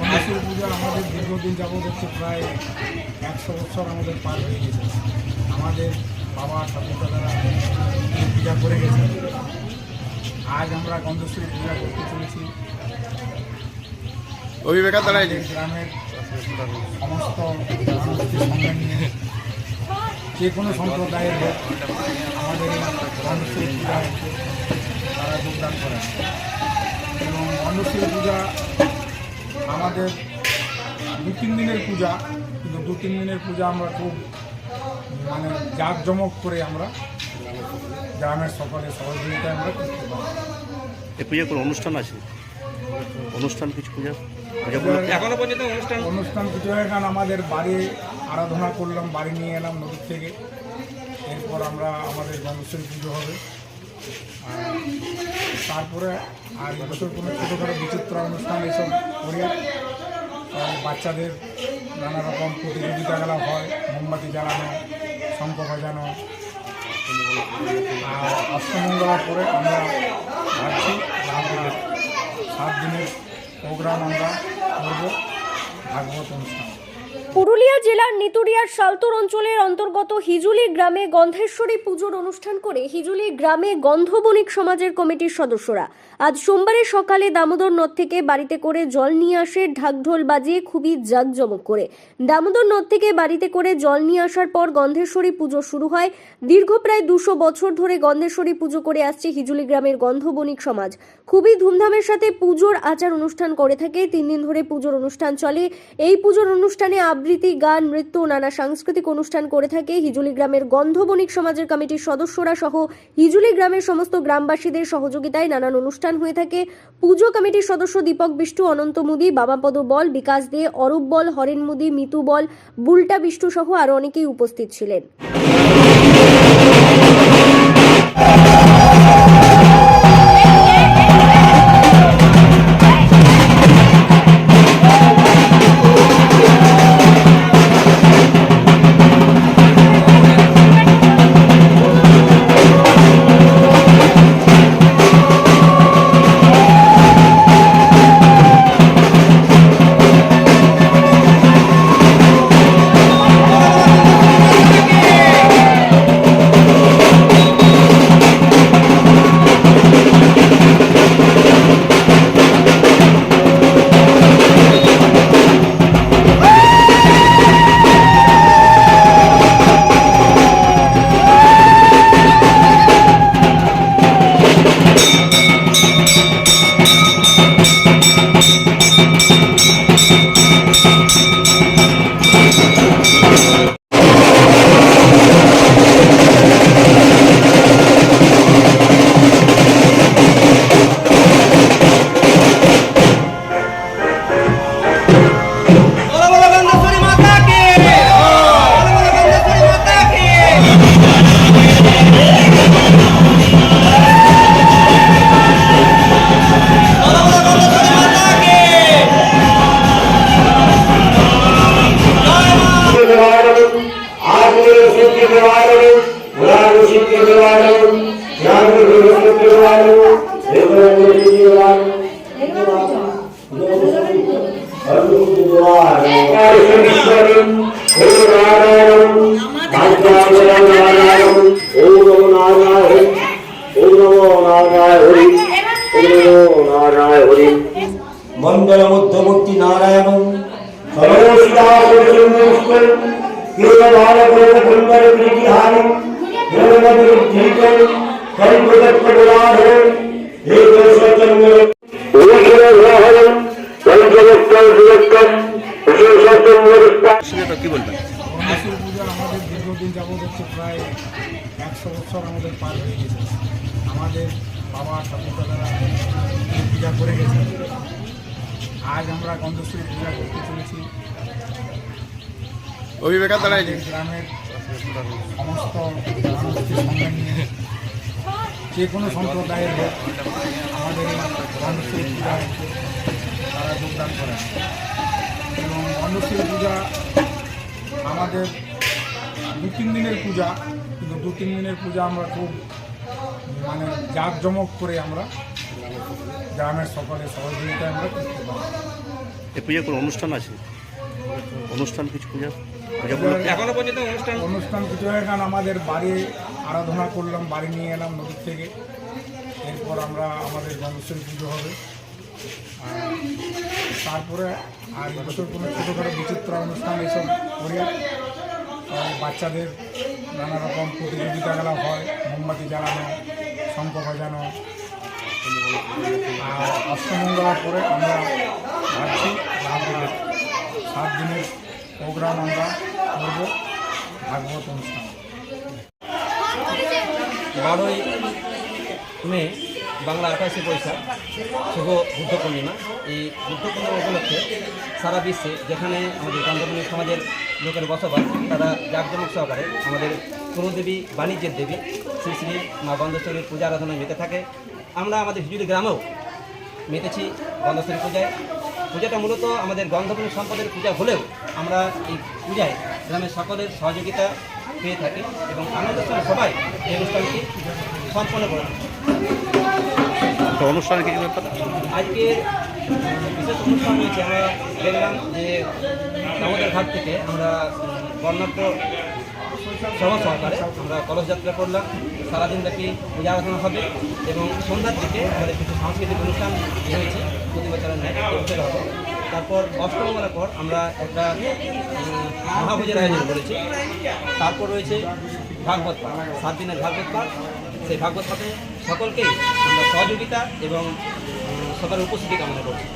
গণেশের পূজা আমাদের দীর্ঘদিন যাবৎ হচ্ছে প্রায় একশো বছর আমাদের পার হয়ে গেছে। আমাদের বাবা ঠাকুর দাদারা পূজা করে গেছে আজ আমরা গন্ধেশ্বরী পূজা করতে চলেছি। অভিবেকা তারাই গ্রামের সমস্ত মানুষকে সঙ্গে নিয়ে যে কোনো সম্প্রদায়ের হোক আমাদের এই গন্ধেশ্বরী পূজায় তারা যোগদান করেন। এবং গন্ধেশ্বরী পূজা আমাদের দু তিন দিনের পূজা কিন্তু দু তিন দিনের পূজা আমরা খুব মানে জাঁকজমক করে আমরা গ্রামের সকলের সহযোগিতায় আমরা করতে পারি। এ পূজা কোনো অনুষ্ঠান আছে? অনুষ্ঠান কিছু পূজা? পূজা এখনও পর্যন্ত অনুষ্ঠান? অনুষ্ঠান কিছু হয় কারণ আমাদের বাড়ি আরাধনা করলাম বাড়ি নিয়ে এলাম নদীর থেকে। এরপর আমরা আমাদের গণেশ্বরী পুজো হবে। তারপরে আর এবছর কোনো ছোটোখাটো বিচিত্র অনুষ্ঠান এসব করে। বাচ্চাদের নানা রকম প্রতিযোগিতাগুলো হয়, মোমবাতি জ্বালানো, শঙ্খ বাজানো। আর অষ্টমঙ্গলার পরে আমরা ভাবছি সাত দিনের প্রোগ্রাম আমরা করব ভাগবত অনুষ্ঠান। পুরুলিয়া জেলার নিতুরিয়ার সালতোর অঞ্চলের অন্তর্গত হিজুলি গ্রামে গন্ধেশ্বরী পুজোর অনুষ্ঠান করে হিজুলি গ্রামে গন্ধবণিক সমাজের কমিটির সদস্যরা। আজ সোমবারে সকালে দামোদর নদ থেকে বাড়িতে করে জল নিয়ে আসে, ঢাকঢোল বাজিয়ে খুবই জাঁকজমক করে। দামোদর নদ থেকে বাড়িতে করে জল নিয়ে আসার পর গন্ধেশ্বরী পুজো শুরু হয়। দীর্ঘ প্রায় দুশো বছর ধরে গন্ধেশ্বরী পুজো করে আসছে হিজুলি গ্রামের গন্ধবণিক সমাজ। খুবই ধুমধামের সাথে পুজোর আচার অনুষ্ঠান করে থাকে। তিন দিন ধরে পুজোর অনুষ্ঠান চলে। এই পুজোর অনুষ্ঠানে আবৃত্তি গান, নৃত্য, নানা সাংস্কৃতিক অনুষ্ঠান করে থাকে হিজুলি গ্রামের গন্ধবণিক সমাজের কমিটির সদস্যরা সহ হিজুলি গ্রামের সমস্ত গ্রামবাসীদের সহযোগিতায় নানান অনুষ্ঠান হয়ে থাকে। পুজো কমিটির সদস্য দীপক বিষ্টু, অনন্ত মুদি বাবাপদ বল, বিকাশ দে, অরূপ বল, হরেন মুদি, মিতু বল, বুলটা বিষ্টু সহ আরও অনেকেই উপস্থিত ছিলেন। नारायणेश्वरम् हे नारायणम् नारायणम् ॐ नमो नारायण ॐ नमो नारायण ॐ नमो नारायण मङ्गलमुद्धमुक्ति नारायणम् सर्वोष्टापुरुषमुष्करम् केवलबालप्रतिहारम् भगवद्गीतम् परिप्रदत्तगुणाधरम् हे दर्शचन्द्रम् ऊषरहरम् पञ्चवक्तम् सुवक्तम् কি পূজা আমাদের দীর্ঘদিন যাবৎ হচ্ছে প্রায় একশো বছর আমাদের পার হয়ে গেছে আমাদের বাবা ঠাকুর দাদারা পূজা করে গেছে আজ আমরা গন্ধেশ্বরী পূজা করতে চলেছি গ্রামের সমস্ত নিয়ে যে কোনো সম্প্রদায়ের হোক আমাদের গণেশ্বরী পূজায় তারা যোগদান করেন। এবং গণেশ্বরী পূজা আমাদের দু তিন দিনের পূজা কিন্তু দু তিন দিনের পূজা আমরা খুব মানে জাঁকজমক করে আমরা গ্রামের সকলে সহযোগিতায় আমরা করতে পারি। এ পূজা কোনো অনুষ্ঠান আছে? অনুষ্ঠান কিছু পূজা? এখনও পর্যন্ত অনুষ্ঠান অনুষ্ঠান কিছু হয় কারণ আমাদের বাড়ি আরাধনা করলাম বাড়ি নিয়ে এলাম নদীর থেকে। এরপর আমরা আমাদের গণেশ্বরী পুজো হবে। তারপরে আর এবছর কোনো ছোটোখাটো বিচিত্র অনুষ্ঠান এসব করি বাচ্চাদের নানা রকম প্রতিযোগিতাগুলো হয়, মোমবাতি জ্বালানো, শঙ্খ বাজানো। আর অষ্টমঙ্গলার পরে আমরা ভাবছি সাত দিনের প্রোগ্রাম আমরা করব, ভাগবত অনুষ্ঠান। বারোই মে বাংলা আঠাশে বৈশাখ, শুভ বুদ্ধ পূর্ণিমা এই বুদ্ধ পূর্ণিমা উপলক্ষে সারা বিশ্বে যেখানে আমাদের গন্ধর্বনী সমাজের লোকের বসবাস, তারা জাঁকজমক সহকারে আমাদের কুলদেবী, বাণিজ্যের দেবী, শ্রী শ্রী মা গন্ধেশ্বরীর পূজা আরাধনায় মেতে থাকে। আমরা আমাদের হিজুরি গ্রামেও মেতেছি গন্ধেশ্বরী পূজায়। পূজাটা মূলত আমাদের গন্ধর্বনী সম্পদের পূজা হলেও আমরা এই পূজায় গ্রামের সকলের সহযোগিতা পেয়ে থাকি এবং আনন্দের সঙ্গে সবাই এই অনুষ্ঠানটি সম্পন্ন করে থাকি। অনুষ্ঠানে কিছু ব্যাপার? আজকে বিশেষ অনুষ্ঠান হয়েছে। আমরা দেখলাম যে দামোদর ঘাট থেকে আমরা বর্ণাঢ্য সভা সহকারে আমরা কলস যাত্রা করলাম। সারাদিন ব্যাপী পূজা আলোচনা হবে এবং সন্ধ্যার দিকে আমাদের কিছু সাংস্কৃতিক অনুষ্ঠান রয়েছে প্রতি বছরের ন্যায় হবে। তারপর অষ্টমঙ্গলার পর আমরা একটা মহাভোজের আয়োজন করেছি। তারপর রয়েছে ভাগবত পাঠ, সাত দিনের ভাগবত পাঠ। সেই ভাগবত সাথে সকলকেই আমরা সহযোগিতা এবং সবার উপস্থিতি কামনা করছি।